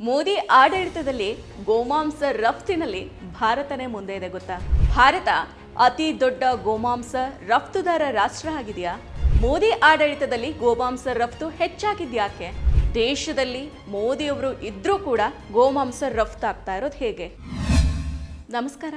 ಮೋದಿ ಆಡಳಿತದಲ್ಲಿ ಗೋಮಾಂಸ ರಫ್ತಿನಲ್ಲಿ ಭಾರತನೇ ಮುಂದೆ ಇದೆ ಗೊತ್ತಾ? ಭಾರತ ಅತಿ ದೊಡ್ಡ ಗೋಮಾಂಸ ರಫ್ತುದಾರ ರಾಷ್ಟ್ರ ಆಗಿದೆಯಾ? ಮೋದಿ ಆಡಳಿತದಲ್ಲಿ ಗೋಮಾಂಸ ರಫ್ತು ಹೆಚ್ಚಾಗಿದ್ಯಾಕೆ ದೇಶದಲ್ಲಿ ಮೋದಿಯವರು ಇದ್ರೂ ಕೂಡ ಗೋಮಾಂಸ ರಫ್ತಾಗ್ತಾ ಇರೋದು ಹೇಗೆ? ನಮಸ್ಕಾರ.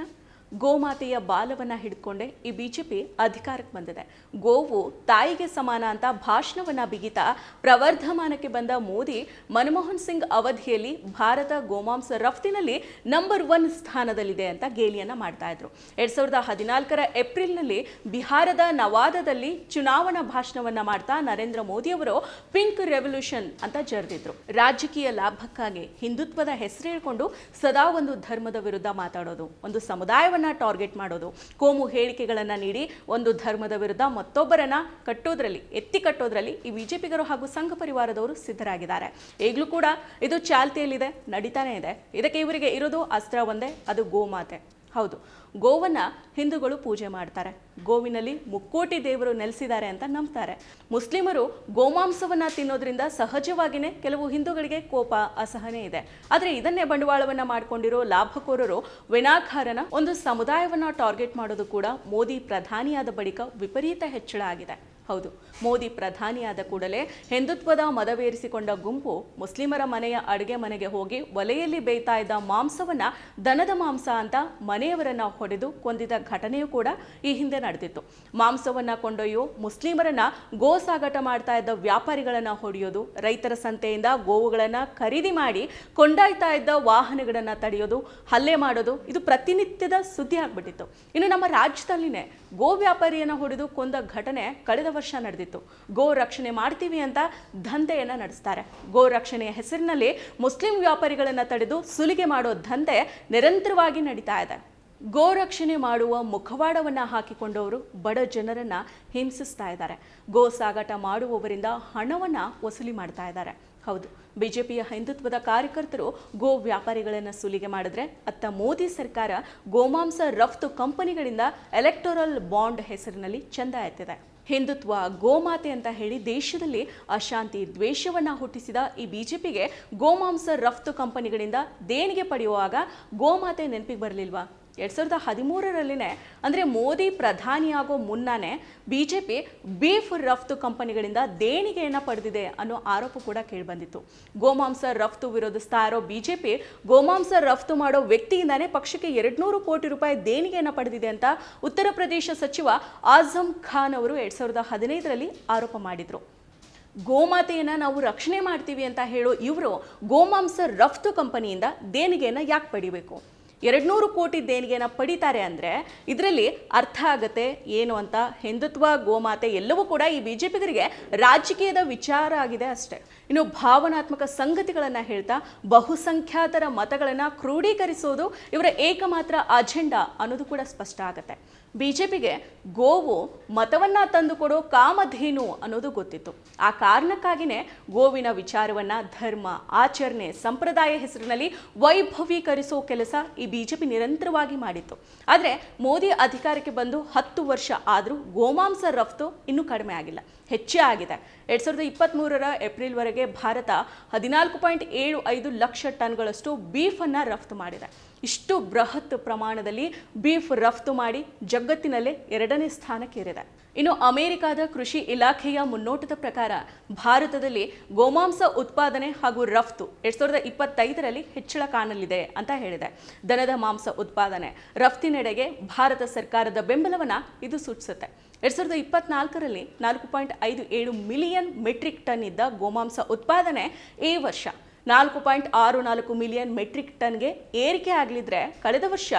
ಗೋಮಾತೆಯ ಬಾಲವನ್ನ ಹಿಡ್ಕೊಂಡೆ ಈ ಬಿಜೆಪಿ ಅಧಿಕಾರಕ್ಕೆ ಬಂದಿದೆ. ಗೋವು ತಾಯಿಗೆ ಸಮಾನ ಅಂತ ಭಾಷಣವನ್ನ ಬಿಗಿತಾ ಪ್ರವರ್ಧಮಾನಕ್ಕೆ ಬಂದ ಮೋದಿ, ಮನಮೋಹನ್ ಸಿಂಗ್ ಅವಧಿಯಲ್ಲಿ ಭಾರತ ಗೋಮಾಂಸ ರಫ್ತಿನಲ್ಲಿ ನಂಬರ್ ಒನ್ ಸ್ಥಾನದಲ್ಲಿದೆ ಅಂತ ಗೇಲಿಯನ್ನ ಮಾಡ್ತಾ ಇದ್ರು. ಎರಡ್ ಸಾವಿರದ ಹದಿನಾಲ್ಕರ ಏಪ್ರಿಲ್ನಲ್ಲಿ ಬಿಹಾರದ ನವಾದದಲ್ಲಿ ಚುನಾವಣಾ ಭಾಷಣವನ್ನ ಮಾಡ್ತಾ ನರೇಂದ್ರ ಮೋದಿ ಅವರು ಪಿಂಕ್ ರೆವಲ್ಯೂಷನ್ ಅಂತ ಜರೆದಿದ್ರು. ರಾಜಕೀಯ ಲಾಭಕ್ಕಾಗಿ ಹಿಂದುತ್ವದ ಹೆಸರು ಹೇಳ್ಕೊಂಡು ಸದಾ ಒಂದು ಧರ್ಮದ ವಿರುದ್ಧ ಮಾತಾಡೋದು, ಒಂದು ಸಮುದಾಯವನ್ನ ಟಾರ್ಗೆಟ್ ಮಾಡೋದು. ಕೋಮು ಹೇಳಿಕೆಗಳನ್ನು ನೀಡಿ, ಒಂದು ಧರ್ಮದ ವಿರುದ್ಧ ಮತ್ತೊಬ್ಬರನ್ನ ಕಟ್ಟೋದ್ರಲ್ಲಿ, ಎತ್ತಿ ಕಟ್ಟೋದ್ರಲ್ಲಿ ಈ ಬಿಜೆಪಿಗರು ಹಾಗೂ ಸಂಘ ಪರಿವಾರದವರು ಸಿದ್ಧರಾಗಿದ್ದಾರೆ. ಈಗಲೂ ಕೂಡ ಇದು ಚಾಲ್ತಿಯಲ್ಲಿದೆ, ನಡೀತಾನೆ ಇದೆ. ಇದಕ್ಕೆ ಇವರಿಗೆ ಇರೋದು ಅಸ್ತ್ರ ಒಂದೇ, ಅದು ಗೋಮಾತೆ. ಹೌದು. ಗೋವನ್ನ ಹಿಂದೂಗಳು ಪೂಜೆ ಮಾಡ್ತಾರೆ. ಗೋವಿನಲ್ಲಿ ಮುಕ್ಕೋಟಿ ದೇವರು ನೆಲೆಸಿದ್ದಾರೆ ಅಂತ ನಂಬ್ತಾರೆ. ಮುಸ್ಲಿಮರು ಗೋಮಾಂಸವನ್ನ ತಿನ್ನೋದ್ರಿಂದ ಸಹಜವಾಗಿಯೇ ಕೆಲವು ಹಿಂದೂಗಳಿಗೆ ಕೋಪ, ಅಸಹನೆ ಇದೆ. ಆದರೆ ಇದನ್ನೇ ಬಂಡವಾಳವನ್ನು ಮಾಡಿಕೊಂಡಿರೋ ಲಾಭಕೋರರು ವಿನಾಕಾರನ ಒಂದು ಸಮುದಾಯವನ್ನು ಟಾರ್ಗೆಟ್ ಮಾಡೋದು ಕೂಡ ಮೋದಿ ಪ್ರಧಾನಿಯಾದ ಬಳಿಕ ವಿಪರೀತ ಹೆಚ್ಚಳ ಆಗಿದೆ. ಹೌದು. ಮೋದಿ ಪ್ರಧಾನಿಯಾದ ಕೂಡಲೇ ಹಿಂದುತ್ವದ ಮದವೇರಿಸಿಕೊಂಡ ಗುಂಪು ಮುಸ್ಲಿಮರ ಮನೆಯ ಅಡುಗೆ ಮನೆಗೆ ಹೋಗಿ ಒಲೆಯಲ್ಲಿ ಬೇಯ್ತಾ ಇದ್ದ ಮಾಂಸವನ್ನ ದನದ ಮಾಂಸ ಅಂತ ಮನೆಯವರನ್ನ ಹೊಡೆದು ಕೊಂದಿದ ಘಟನೆಯೂ ಕೂಡ ಈ ಹಿಂದೆ ನಡೆದಿತ್ತು. ಮಾಂಸವನ್ನು ಕೊಂಡೊಯ್ಯೋ ಮುಸ್ಲಿಮರನ್ನ ಗೋ ಸಾಗಾಟ ಮಾಡ್ತಾ ಇದ್ದ ವ್ಯಾಪಾರಿಗಳನ್ನ ಹೊಡೆಯೋದು, ರೈತರ ಸಂತೆಯಿಂದ ಗೋವುಗಳನ್ನು ಖರೀದಿ ಮಾಡಿ ಕೊಂಡೊಯ್ತಾ ಇದ್ದ ವಾಹನಗಳನ್ನ ತಡೆಯೋದು, ಹಲ್ಲೆ ಮಾಡೋದು ಇದು ಪ್ರತಿನಿತ್ಯದ ಸುದ್ದಿ ಆಗ್ಬಿಟ್ಟಿತ್ತು. ಇನ್ನು ನಮ್ಮ ರಾಜ್ಯದಲ್ಲಿನೇ ಗೋ ವ್ಯಾಪಾರಿಯನ್ನ ಹೊಡೆದು ಕೊಂದ ಘಟನೆ ಕಳೆದ ವರ್ಷ ನಡೆದಿತ್ತು. ಗೋ ರಕ್ಷಣೆ ಮಾಡ್ತೀವಿ ಅಂತ ದಂಧೆಯನ್ನು ನಡೆಸ್ತಾರೆ. ಗೋ ರಕ್ಷಣೆಯ ಹೆಸರಿನಲ್ಲಿ ಮುಸ್ಲಿಂ ವ್ಯಾಪಾರಿಗಳನ್ನು ತಡೆದು ಸುಲಿಗೆ ಮಾಡೋ ದಂಧೆ ನಿರಂತರವಾಗಿ ನಡೀತಾ ಇದೆ. ಗೋ ರಕ್ಷಣೆ ಮಾಡುವ ಮುಖವಾಡವನ್ನ ಹಾಕಿಕೊಂಡವರು ಬಡ ಜನರನ್ನ ಹಿಂಸಿಸ್ತಾ ಇದ್ದಾರೆ. ಗೋ ಸಾಗಾಟ ಮಾಡುವವರಿಂದ ಹಣವನ್ನ ವಸೂಲಿ ಮಾಡ್ತಾ ಇದ್ದಾರೆ. ಹೌದು, ಬಿಜೆಪಿಯ ಹಿಂದುತ್ವದ ಕಾರ್ಯಕರ್ತರು ಗೋ ವ್ಯಾಪಾರಿಗಳನ್ನು ಸುಲಿಗೆ ಮಾಡಿದ್ರೆ ಅತ್ತ ಮೋದಿ ಸರ್ಕಾರ ಗೋಮಾಂಸ ರಫ್ತು ಕಂಪನಿಗಳಿಂದ ಎಲೆಕ್ಟೋರಲ್ ಬಾಂಡ್ ಹೆಸರಿನಲ್ಲಿ ಚಂದ ಎತ್ತಿದೆ. ಹಿಂದುತ್ವ, ಗೋಮಾತೆ ಅಂತ ಹೇಳಿ ದೇಶದಲ್ಲಿ ಅಶಾಂತಿ ದ್ವೇಷವನ್ನು ಹುಟ್ಟಿಸಿದ ಈ ಬಿಜೆಪಿಗೆ ಗೋಮಾಂಸ ರಫ್ತು ಕಂಪನಿಗಳಿಂದ ದೇಣಿಗೆ ಪಡೆಯುವಾಗ ಗೋಮಾತೆ ನೆನಪಿಗೆ ಬರಲಿಲ್ವಾ? ಎರಡ್ ಸಾವಿರದ ಹದಿಮೂರರಲ್ಲಿನೇ, ಅಂದರೆ ಮೋದಿ ಪ್ರಧಾನಿಯಾಗೋ ಮುನ್ನಾನೇ ಬಿ ಜೆ ಪಿ ಬೀಫ್ ರಫ್ತು ಕಂಪನಿಗಳಿಂದ ದೇಣಿಗೆಯನ್ನು ಪಡೆದಿದೆ ಅನ್ನೋ ಆರೋಪ ಕೂಡ ಕೇಳಿಬಂದಿತ್ತು. ಗೋಮಾಂಸ ರಫ್ತು ವಿರೋಧಿಸ್ತಾ ಇರೋ ಬಿ ಜೆ ಪಿ ಗೋಮಾಂಸ ರಫ್ತು ಮಾಡೋ ವ್ಯಕ್ತಿಯಿಂದಾನೇ ಪಕ್ಷಕ್ಕೆ ಎರಡ್ನೂರು ಕೋಟಿ ರೂಪಾಯಿ ದೇಣಿಗೆಯನ್ನು ಪಡೆದಿದೆ ಅಂತ ಉತ್ತರ ಪ್ರದೇಶ ಸಚಿವ ಆಜಂ ಖಾನ್ ಅವರು ಎರಡ್ ಸಾವಿರದ ಹದಿನೈದರಲ್ಲಿ ಆರೋಪ ಮಾಡಿದರು. ಗೋಮಾತೆಯನ್ನು ನಾವು ರಕ್ಷಣೆ ಮಾಡ್ತೀವಿ ಅಂತ ಹೇಳೋ ಇವರು ಗೋಮಾಂಸ ರಫ್ತು ಕಂಪನಿಯಿಂದ ದೇಣಿಗೆಯನ್ನು ಯಾಕೆ ಪಡಿಬೇಕು? ಎರಡ್ನೂರು ಕೋಟಿ ದೇಣಿಗೆನ ಪಡಿತಾರೆ ಅಂದರೆ ಇದರಲ್ಲಿ ಅರ್ಥ ಆಗತ್ತೆ, ಏನು ಅಂತ? ಹಿಂದುತ್ವ, ಗೋಮಾತೆ ಎಲ್ಲವೂ ಕೂಡ ಈ ಬಿ ಜೆ ಪಿಗರಿಗೆ ರಾಜಕೀಯದ ವಿಚಾರ ಆಗಿದೆ ಅಷ್ಟೇ. ಇನ್ನು ಭಾವನಾತ್ಮಕ ಸಂಗತಿಗಳನ್ನು ಹೇಳ್ತಾ ಬಹುಸಂಖ್ಯಾತರ ಮತಗಳನ್ನು ಕ್ರೋಢೀಕರಿಸೋದು ಇವರ ಏಕಮಾತ್ರ ಅಜೆಂಡಾ ಅನ್ನೋದು ಕೂಡ ಸ್ಪಷ್ಟ ಆಗುತ್ತೆ. ಬಿಜೆಪಿಗೆ ಗೋವು ಮತವನ್ನ ತಂದುಕೊಡೋ ಕಾಮಧೇನು ಅನ್ನೋದು ಗೊತ್ತಿತ್ತು. ಆ ಕಾರಣಕ್ಕಾಗಿಯೇ ಗೋವಿನ ವಿಚಾರವನ್ನ ಧರ್ಮ, ಆಚರಣೆ, ಸಂಪ್ರದಾಯ ಹೆಸರಿನಲ್ಲಿ ವೈಭವೀಕರಿಸೋ ಕೆಲಸ ಈ ಬಿಜೆಪಿ ನಿರಂತರವಾಗಿ ಮಾಡಿತ್ತು. ಆದರೆ ಮೋದಿ ಅಧಿಕಾರಕ್ಕೆ ಬಂದು ಹತ್ತು ವರ್ಷ ಆದರೂ ಗೋಮಾಂಸ ರಫ್ತು ಇನ್ನೂ ಕಡಿಮೆ ಆಗಿಲ್ಲ. ಹೆಚ್ಚೇ ಆಗಿದೆ. ಎರಡು ಸಾವಿರದ ಇಪ್ಪತ್ತ್ಮೂರರ ಏಪ್ರಿಲ್ವರೆಗೆ ಭಾರತ ಹದಿನಾಲ್ಕು ಪಾಯಿಂಟ್ ಏಳು ಐದು ಲಕ್ಷ ಟನ್ಗಳಷ್ಟು ಬೀಫನ್ನು ರಫ್ತು ಮಾಡಿದೆ. ಇಷ್ಟು ಬೃಹತ್ ಪ್ರಮಾಣದಲ್ಲಿ ಬೀಫ್ ರಫ್ತು ಮಾಡಿ ಜಗತ್ತಿನಲ್ಲೇ ಎರಡನೇ ಸ್ಥಾನಕ್ಕೇರಿದೆ. ಇನ್ನು ಅಮೆರಿಕದ ಕೃಷಿ ಇಲಾಖೆಯ ಮುನ್ನೋಟದ ಪ್ರಕಾರ ಭಾರತದಲ್ಲಿ ಗೋಮಾಂಸ ಉತ್ಪಾದನೆ ಹಾಗೂ ರಫ್ತು ಎರಡ್ ಸಾವಿರದ ಇಪ್ಪತ್ತೈದರಲ್ಲಿ ಹೆಚ್ಚಳ ಕಾಣಲಿದೆ ಅಂತ ಹೇಳಿದೆ. ದನದ ಮಾಂಸ ಉತ್ಪಾದನೆ, ರಫ್ತಿನೆಡೆಗೆ ಭಾರತ ಸರ್ಕಾರದ ಬೆಂಬಲವನ್ನು ಇದು ಸೂಚಿಸುತ್ತೆ. ಎರಡ್ ಸಾವಿರದ ಇಪ್ಪತ್ನಾಲ್ಕರಲ್ಲಿ ನಾಲ್ಕು ಪಾಯಿಂಟ್ ಐದು ಏಳು ಮಿಲಿಯನ್ ಮೆಟ್ರಿಕ್ ಟನ್ ಇದ್ದ ಗೋಮಾಂಸ ಉತ್ಪಾದನೆ ಈ ವರ್ಷ ನಾಲ್ಕು ಪಾಯಿಂಟ್ ಆರು ನಾಲ್ಕು ಮಿಲಿಯನ್ ಮೆಟ್ರಿಕ್ ಟನ್ಗೆ ಏರಿಕೆ ಆಗಲಿದ್ರೆ ಕಳೆದ ವರ್ಷ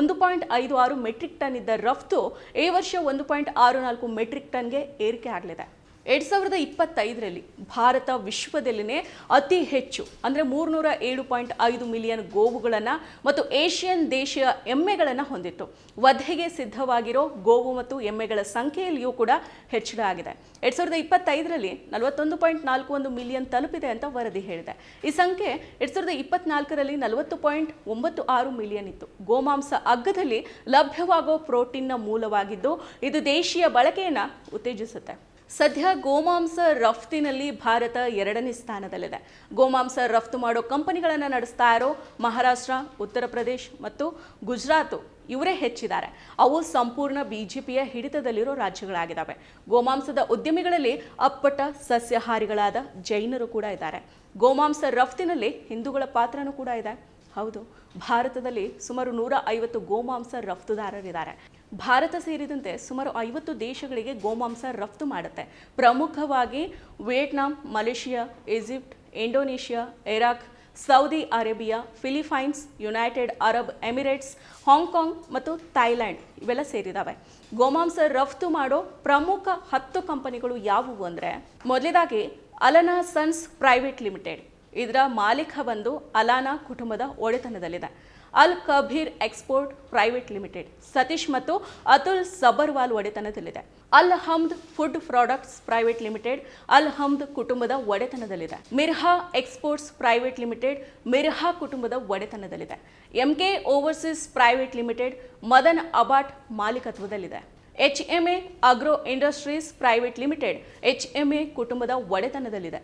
ಒಂದು ಪಾಯಿಂಟ್ ಐದು ಆರು ಮೆಟ್ರಿಕ್ ಟನ್ ಇದ್ದ ರಫ್ತು ಈ ವರ್ಷ ಒಂದು ಪಾಯಿಂಟ್ ಆರು ನಾಲ್ಕು ಮೆಟ್ರಿಕ್ ಟನ್ಗೆ ಏರಿಕೆ ಆಗಲಿದೆ. ಎರಡ್ ಸಾವಿರದ ಇಪ್ಪತ್ತೈದರಲ್ಲಿ ಭಾರತ ವಿಶ್ವದಲ್ಲಿನೇ ಅತಿ ಹೆಚ್ಚು, ಅಂದರೆ ಮೂರುನೂರ ಏಳು ಪಾಯಿಂಟ್ ಐದು ಮಿಲಿಯನ್ ಗೋವುಗಳನ್ನು ಮತ್ತು ಏಷ್ಯನ್ ದೇಶೀಯ ಎಮ್ಮೆಗಳನ್ನು ಹೊಂದಿತ್ತು. ವಧೆಗೆ ಸಿದ್ಧವಾಗಿರೋ ಗೋವು ಮತ್ತು ಎಮ್ಮೆಗಳ ಸಂಖ್ಯೆಯಲ್ಲಿಯೂ ಕೂಡ ಹೆಚ್ಚಳ ಆಗಿದೆ ಎರಡ್ ಸಾವಿರದ ಇಪ್ಪತ್ತೈದರಲ್ಲಿ ನಲವತ್ತೊಂದು ಪಾಯಿಂಟ್ ನಾಲ್ಕು ಒಂದು ಮಿಲಿಯನ್ ತಲುಪಿದೆ ಅಂತ ವರದಿ ಹೇಳಿದೆ. ಈ ಸಂಖ್ಯೆ ಎರಡ್ ಸಾವಿರದ ಇಪ್ಪತ್ನಾಲ್ಕರಲ್ಲಿ ನಲವತ್ತು ಪಾಯಿಂಟ್ ಒಂಬತ್ತು ಆರು ಮಿಲಿಯನ್ ಇತ್ತು. ಗೋಮಾಂಸ ಅಗ್ಗದಲ್ಲಿ ಲಭ್ಯವಾಗೋ ಪ್ರೋಟೀನ್ನ ಮೂಲವಾಗಿದ್ದು, ಇದು ದೇಶೀಯ ಬಳಕೆಯನ್ನು ಉತ್ತೇಜಿಸುತ್ತೆ. ಸದ್ಯ ಗೋಮಾಂಸ ರಫ್ತಿನಲ್ಲಿ ಭಾರತ ಎರಡನೇ ಸ್ಥಾನದಲ್ಲಿದೆ. ಗೋಮಾಂಸ ರಫ್ತು ಮಾಡೋ ಕಂಪನಿಗಳನ್ನು ನಡೆಸ್ತಾ ಇರೋ ಮಹಾರಾಷ್ಟ್ರ, ಉತ್ತರ ಪ್ರದೇಶ್ ಮತ್ತು ಗುಜರಾತ್ ಇವರೇ ಹೆಚ್ಚಿದ್ದಾರೆ. ಅವು ಸಂಪೂರ್ಣ ಬಿಜೆಪಿಯ ಹಿಡಿತದಲ್ಲಿರೋ ರಾಜ್ಯಗಳಾಗಿದ್ದಾವೆ ಗೋಮಾಂಸದ ಉದ್ಯಮಿಗಳಲ್ಲಿ ಅಪ್ಪಟ ಸಸ್ಯಹಾರಿಗಳಾದ ಜೈನರು ಕೂಡ ಇದ್ದಾರೆ. ಗೋಮಾಂಸ ರಫ್ತಿನಲ್ಲಿ ಹಿಂದೂಗಳ ಪಾತ್ರನೂ ಕೂಡ ಇದೆ. ಹೌದು, ಭಾರತದಲ್ಲಿ ಸುಮಾರು ನೂರ ಐವತ್ತು ಗೋಮಾಂಸ ರಫ್ತುದಾರರಿದ್ದಾರೆ. ಭಾರತ ಸೇರಿದಂತೆ ಸುಮಾರು ಐವತ್ತು ದೇಶಗಳಿಗೆ ಗೋಮಾಂಸ ರಫ್ತು ಮಾಡುತ್ತೆ. ಪ್ರಮುಖವಾಗಿ Vietnam, Malaysia, Egypt, Indonesia, Iraq, Saudi Arabia Philippines United Arab Emirates, Hong Kong ಮತ್ತು ಥೈಲ್ಯಾಂಡ್ ಇವೆಲ್ಲ ಸೇರಿದಾವೆ. ಗೋಮಾಂಸ ರಫ್ತು ಮಾಡೋ ಪ್ರಮುಖ ಹತ್ತು ಕಂಪನಿಗಳು ಯಾವುವು ಅಂದರೆ, ಮೊದಲೇದಾಗಿ ಅಲನಾ ಸನ್ಸ್ ಪ್ರೈವೇಟ್ ಲಿಮಿಟೆಡ್. ಇದರ ಮಾಲೀಕ ಬಂದು ಅಲಾನಾ ಕುಟುಂಬದ ಒಡೆತನದಲ್ಲಿದೆ. Al Kabeer export private limited. Satish ಮತ್ತು ಅತುಲ್ ಸಬರ್ವಾಲ್ ಒಡೆತನದಲ್ಲಿದೆ. Al Hamd food products private limited, Al Hamd ಕುಟುಂಬದ ಒಡೆತನದಲ್ಲಿದೆ. Mirha exports private limited, Mirha ಕುಟುಂಬದ ಒಡೆತನದಲ್ಲಿದೆ. MK overseas private limited, Madan Abbot ಮಾಲೀಕತ್ವದಲ್ಲಿದೆ. H M A agro industries private limited H M A ಕುಟುಂಬದ ಒಡೆತನದಲ್ಲಿದೆ.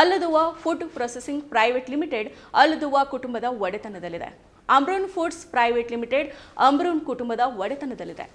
Aldua food processing private limited Aldua ಕುಟುಂಬದ ಒಡೆತನದಲ್ಲಿದೆ. Amroon foods private limited, Amroon ಕುಟುಂಬದ ಒಡೆತನದಲ್ಲಿದೆ.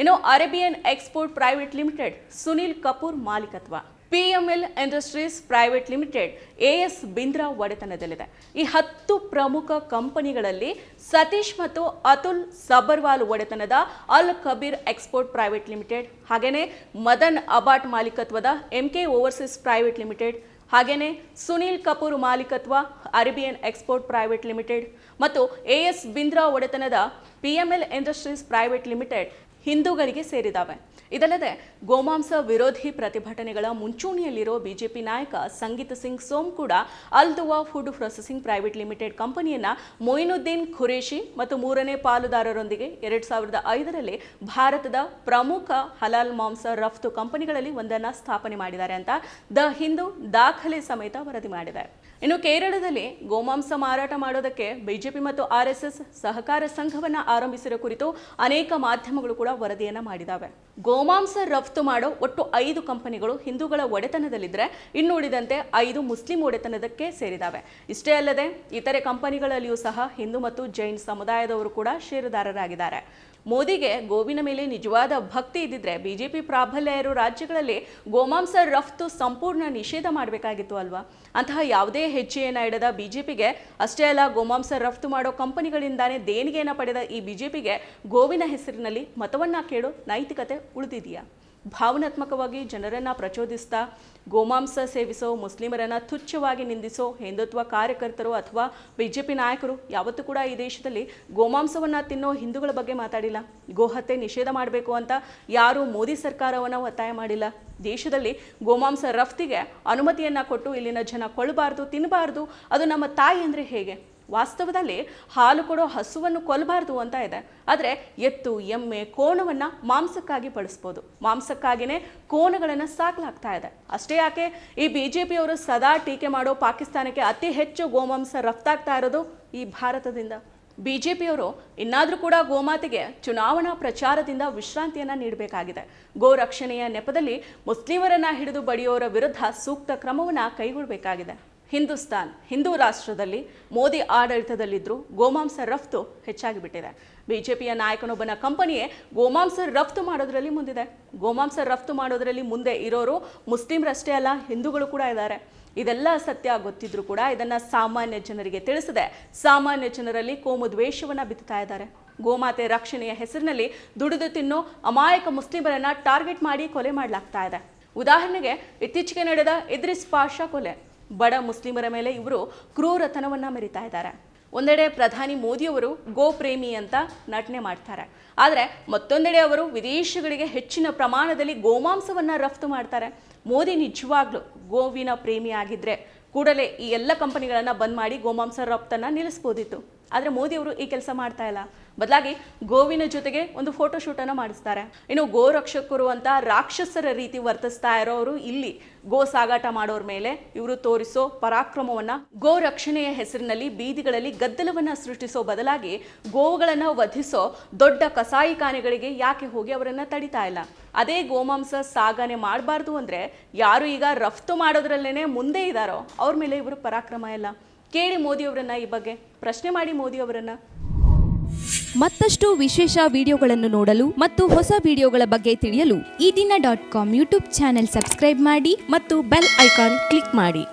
ಇನ್ನು Arabian export private limited, Sunil Kapoor ಮಾಲೀಕತ್ವ. PML industries private limited, AS Bindra ಒಡೆತನದಲ್ಲಿದೆ. ಈ ಹತ್ತು ಪ್ರಮುಖ ಕಂಪನಿಗಳಲ್ಲಿ ಸತೀಶ್ ಮತ್ತು ಅತುಲ್ ಸಬರ್ವಾಲ್ ಒಡೆತನದ ಅಲ್ ಕಬೀರ್ ಎಕ್ಸ್ಪೋರ್ಟ್ ಪ್ರೈವೇಟ್ ಲಿಮಿಟೆಡ್ ಹಾಗೆಯೇ ಮದನ್ ಅಬಾಟ್ ಮಾಲೀಕತ್ವದ ಎಂಕೆ ಓವರ್ಸೀಸ್ ಪ್ರೈವೇಟ್ ಲಿಮಿಟೆಡ್ ಹಾಗೆಯೇ ಸುನೀಲ್ ಕಪೂರ್ ಮಾಲೀಕತ್ವ, ಅರೇಬಿಯನ್ ಎಕ್ಸ್ಪೋರ್ಟ್ ಪ್ರೈವೇಟ್ ಲಿಮಿಟೆಡ್ ಮತ್ತು ಎ ಎಸ್ ಬಿಂದ್ರಾ ಒಡೆತನದ P M L industries private limited ಹಿಂದೂಗಳಿಗೆ ಸೇರಿದಾವೆ ಇದಲ್ಲದೆ ಗೋಮಾಂಸ ವಿರೋಧಿ ಪ್ರತಿಭಟನೆಗಳ ಮುಂಚೂಣಿಯಲ್ಲಿರೋ ಬಿಜೆಪಿ ನಾಯಕ ಸಂಗೀತ್ ಸಿಂಗ್ ಸೋಮ್ ಕೂಡ Aldua food processing private limited ಕಂಪನಿಯನ್ನ ಮೊಯಿನುದ್ದೀನ್ ಖುರೇಶಿ ಮತ್ತು ಮೂರನೇ ಪಾಲುದಾರರೊಂದಿಗೆ ಎರಡ್ ಸಾವಿರದ ಐದರಲ್ಲಿ ಭಾರತದ ಪ್ರಮುಖ ಹಲಾಲ್ ಮಾಂಸ ರಫ್ತು ಕಂಪನಿಗಳಲ್ಲಿ ಒಂದನ್ನು ಸ್ಥಾಪನೆ ಮಾಡಿದ್ದಾರೆ ಅಂತ ದ ಹಿಂದೂ ದಾಖಲೆ ಸಮೇತ ವರದಿ ಮಾಡಿದೆ. ಇನ್ನು ಕೇರಳದಲ್ಲಿ ಗೋಮಾಂಸ ಮಾರಾಟ ಮಾಡೋದಕ್ಕೆ ಬಿಜೆಪಿ ಮತ್ತು ಆರ್ಎಸ್ಎಸ್ ಸಹಕಾರ ಸಂಘವನ್ನ ಆರಂಭಿಸಿರೋ ಕುರಿತು ಅನೇಕ ಮಾಧ್ಯಮಗಳು ಕೂಡ ವರದಿಯನ್ನ ಮಾಡಿದಾವೆ. ಗೋಮಾಂಸ ರಫ್ತು ಮಾಡೋ ಒಟ್ಟು ಐದು ಕಂಪನಿಗಳು ಹಿಂದೂಗಳ ಒಡೆತನದಲ್ಲಿದ್ದರೆ ಇನ್ನುಳಿದಂತೆ ಐದು ಮುಸ್ಲಿಂ ಒಡೆತನದಕ್ಕೆ ಸೇರಿದಾವೆ. ಇಷ್ಟೇ ಅಲ್ಲದೆ ಇತರೆ ಕಂಪನಿಗಳಲ್ಲಿಯೂ ಸಹ ಹಿಂದೂ ಮತ್ತು ಜೈನ್ ಸಮುದಾಯದವರು ಕೂಡ ಷೇರುದಾರರಾಗಿದ್ದಾರೆ. ಮೋದಿಗೆ ಗೋವಿನ ಮೇಲೆ ನಿಜವಾದ ಭಕ್ತಿ ಇದ್ದಿದ್ರೆ ಬಿಜೆಪಿ ಪ್ರಾಬಲ್ಯ ಇರೋ ರಾಜ್ಯಗಳಲ್ಲಿ ಗೋಮಾಂಸ ರಫ್ತು ಸಂಪೂರ್ಣ ನಿಷೇಧ ಮಾಡಬೇಕಾಗಿತ್ತು ಅಲ್ವಾ? ಅಂತಹ ಯಾವುದೇ ಹೆಜ್ಜೆಯನ್ನು ಇಡದ ಬಿಜೆಪಿಗೆ ಅಷ್ಟೇ ಅಲ್ಲ, ಗೋಮಾಂಸ ರಫ್ತು ಮಾಡೋ ಕಂಪನಿಗಳಿಂದಾನೇ ದೇಣಿಗೆಯನ್ನು ಪಡೆದ ಈ ಬಿಜೆಪಿಗೆ ಗೋವಿನ ಹೆಸರಿನಲ್ಲಿ ಮತವನ್ನ ಕೇಳೋ ನೈತಿಕತೆ ಉಳಿದಿದೆಯಾ? ಭಾವನಾತ್ಮಕವಾಗಿ ಜನರನ್ನು ಪ್ರಚೋದಿಸ್ತಾ, ಗೋಮಾಂಸ ಸೇವಿಸೋ, ಮುಸ್ಲಿಮರನ್ನು ತುಚ್ಛವಾಗಿ ನಿಂದಿಸೋ, ಹಿಂದುತ್ವ ಕಾರ್ಯಕರ್ತರು ಅಥವಾ ಬಿಜೆಪಿ ನಾಯಕರು ಯಾವತ್ತೂ ಕೂಡ ಈ ದೇಶದಲ್ಲಿ ಗೋಮಾಂಸವನ್ನು ತಿನ್ನೋ ಹಿಂದೂಗಳ ಬಗ್ಗೆ ಮಾತಾಡಿಲ್ಲ. ಗೋಹತ್ಯೆ ನಿಷೇಧ ಮಾಡಬೇಕು ಅಂತ ಯಾರೂ ಮೋದಿ ಸರ್ಕಾರವನ್ನು ಒತ್ತಾಯ ಮಾಡಿಲ್ಲ. ದೇಶದಲ್ಲಿ ಗೋಮಾಂಸ ರಫ್ತಿಗೆ ಅನುಮತಿಯನ್ನು ಕೊಟ್ಟು ಇಲ್ಲಿನ ಜನ ಕೊಳ್ಳಬಾರ್ದು ತಿನ್ನಬಾರ್ದು ಅದು ನಮ್ಮ ತಾಯಿ ಅಂದರೆ ಹೇಗೆ? ವಾಸ್ತವದಲ್ಲಿ ಹಾಲು ಕೊಡೋ ಹಸುವನ್ನು ಕೊಲ್ಲಬಾರ್ದು ಅಂತ ಇದೆ. ಆದರೆ ಎತ್ತು, ಎಮ್ಮೆ, ಕೋಣವನ್ನು ಮಾಂಸಕ್ಕಾಗಿ ಬಳಸ್ಬೋದು. ಮಾಂಸಕ್ಕಾಗಿಯೇ ಕೋಣಗಳನ್ನು ಸಾಕಲಾಗ್ತಾ ಇದೆ. ಅಷ್ಟೇ ಯಾಕೆ? ಈ ಬಿ ಜೆ ಪಿಯವರು ಸದಾ ಟೀಕೆ ಮಾಡೋ ಪಾಕಿಸ್ತಾನಕ್ಕೆ ಅತಿ ಹೆಚ್ಚು ಗೋಮಾಂಸ ರಫ್ತಾಗ್ತಾ ಇರೋದು ಈ ಭಾರತದಿಂದ. ಬಿ ಜೆ ಪಿಯವರು ಇನ್ನಾದರೂ ಕೂಡ ಗೋಮಾತೆಗೆ ಚುನಾವಣಾ ಪ್ರಚಾರದಿಂದ ವಿಶ್ರಾಂತಿಯನ್ನು ನೀಡಬೇಕಾಗಿದೆ. ಗೋ ರಕ್ಷಣೆಯ ನೆಪದಲ್ಲಿ ಮುಸ್ಲಿಮರನ್ನ ಹಿಡಿದು ಬಡಿಯೋರ ವಿರುದ್ಧ ಸೂಕ್ತ ಕ್ರಮವನ್ನು ಕೈಗೊಳ್ಳಬೇಕಾಗಿದೆ ಹಿಂದೂಸ್ತಾನ್, ಹಿಂದೂ ರಾಷ್ಟ್ರದಲ್ಲಿ ಮೋದಿ ಆಡಳಿತದಲ್ಲಿದ್ದರೂ ಗೋಮಾಂಸ ರಫ್ತು ಹೆಚ್ಚಾಗಿ ಬಿಟ್ಟಿದೆ. ಬಿಜೆಪಿಯ ನಾಯಕನೊಬ್ಬನ ಕಂಪನಿಯೇ ಗೋಮಾಂಸ ರಫ್ತು ಮಾಡೋದ್ರಲ್ಲಿ ಮುಂದಿದೆ. ಗೋಮಾಂಸ ರಫ್ತು ಮಾಡೋದ್ರಲ್ಲಿ ಮುಂದೆ ಇರೋರು ಮುಸ್ಲಿಮರಷ್ಟೇ ಅಲ್ಲ, ಹಿಂದೂಗಳು ಕೂಡ ಇದ್ದಾರೆ. ಇದೆಲ್ಲ ಸತ್ಯ ಗೊತ್ತಿದ್ರು ಕೂಡ ಇದನ್ನು ಸಾಮಾನ್ಯ ಜನರಿಗೆ ತಿಳಿಸದೆ ಸಾಮಾನ್ಯ ಜನರಲ್ಲಿ ಕೋಮು ದ್ವೇಷವನ್ನು ಬಿತ್ತುತ್ತಾ ಇದ್ದಾರೆ. ಗೋಮಾತೆ ರಕ್ಷಣೆಯ ಹೆಸರಿನಲ್ಲಿ ದುಡಿದು ತಿನ್ನೋ ಅಮಾಯಕ ಮುಸ್ಲಿಮರನ್ನು ಟಾರ್ಗೆಟ್ ಮಾಡಿ ಕೊಲೆ ಮಾಡಲಾಗ್ತಾ ಇದೆ. ಉದಾಹರಣೆಗೆ ಇತ್ತೀಚೆಗೆ ನಡೆದ ಇದ್ರಿಸ್ ಪಾಷಾ ಕೊಲೆ. ಬಡ ಮುಸ್ಲಿಮರ ಮೇಲೆ ಇವರು ಕ್ರೂರತನವನ್ನು ಮೆರಿತಾ ಇದ್ದಾರೆ. ಒಂದೆಡೆ ಪ್ರಧಾನಿ ಮೋದಿಯವರು ಗೋ ಪ್ರೇಮಿ ಅಂತ ನಟನೆ ಮಾಡ್ತಾರೆ. ಆದರೆ ಮತ್ತೊಂದೆಡೆ ಅವರು ವಿದೇಶಗಳಿಗೆ ಹೆಚ್ಚಿನ ಪ್ರಮಾಣದಲ್ಲಿ ಗೋಮಾಂಸವನ್ನು ರಫ್ತು ಮಾಡ್ತಾರೆ. ಮೋದಿ ನಿಜವಾಗ್ಲೂ ಗೋವಿನ ಪ್ರೇಮಿ ಆಗಿದ್ರೆ ಕೂಡಲೇ ಈ ಎಲ್ಲ ಕಂಪನಿಗಳನ್ನು ಬಂದ್ ಮಾಡಿ ಗೋಮಾಂಸ ರಫ್ತನ್ನು ನಿಲ್ಲಿಸ್ಬೋದಿತ್ತು. ಆದರೆ ಮೋದಿ ಅವರು ಈ ಕೆಲಸ ಮಾಡ್ತಾ ಇಲ್ಲ. ಬದಲಾಗಿ ಗೋವಿನ ಜೊತೆಗೆ ಒಂದು ಫೋಟೋ ಶೂಟನ್ನು ಮಾಡಿಸ್ತಾರೆ. ಇನ್ನು ಗೋ ರಕ್ಷಕರು ಅಂತ ರಾಕ್ಷಸರ ರೀತಿ ವರ್ತಿಸ್ತಾ ಇರೋರು ಇಲ್ಲಿ. ಗೋ ಸಾಗಾಟ ಮಾಡೋರ ಮೇಲೆ ಇವರು ತೋರಿಸೋ ಪರಾಕ್ರಮವನ್ನು ಗೋ ರಕ್ಷಣೆಯ ಹೆಸರಿನಲ್ಲಿ ಬೀದಿಗಳಲ್ಲಿ ಗದ್ದಲವನ್ನು ಸೃಷ್ಟಿಸೋ ಬದಲಾಗಿ ಗೋವುಗಳನ್ನು ವಧಿಸೋ ದೊಡ್ಡ ಕಸಾಯಿಖಾನೆಗಳಿಗೆ ಯಾಕೆ ಹೋಗಿ ಅವರನ್ನು ತಡಿತಾ ಇಲ್ಲ? ಅದೇ ಗೋಮಾಂಸ ಸಾಗಣೆ ಮಾಡಬಾರ್ದು ಅಂದರೆ ಯಾರು ಈಗ ರಫ್ತು ಮಾಡೋದ್ರಲ್ಲೇ ಮುಂದೆ ಇದ್ದಾರೋ ಅವ್ರ ಮೇಲೆ ಇವರು ಪರಾಕ್ರಮ ಇಲ್ಲ. ಕೇಳಿ ಮೋದಿ ಅವರನ್ನ ಈ ಬಗ್ಗೆ, ಪ್ರಶ್ನೆ ಮಾಡಿ ಮೋದಿ ಅವರನ್ನ. ಮತ್ತಷ್ಟು ವಿಶೇಷ ವಿಡಿಯೋಗಳನ್ನು ನೋಡಲು ಮತ್ತು ಹೊಸ ವಿಡಿಯೋಗಳ ಬಗ್ಗೆ ತಿಳಿಯಲು Ee Dina dot com YouTube channel subscribe ಮಾಡಿ ಮತ್ತು ಬೆಲ್ ಐಕಾನ್ ಕ್ಲಿಕ್ ಮಾಡಿ.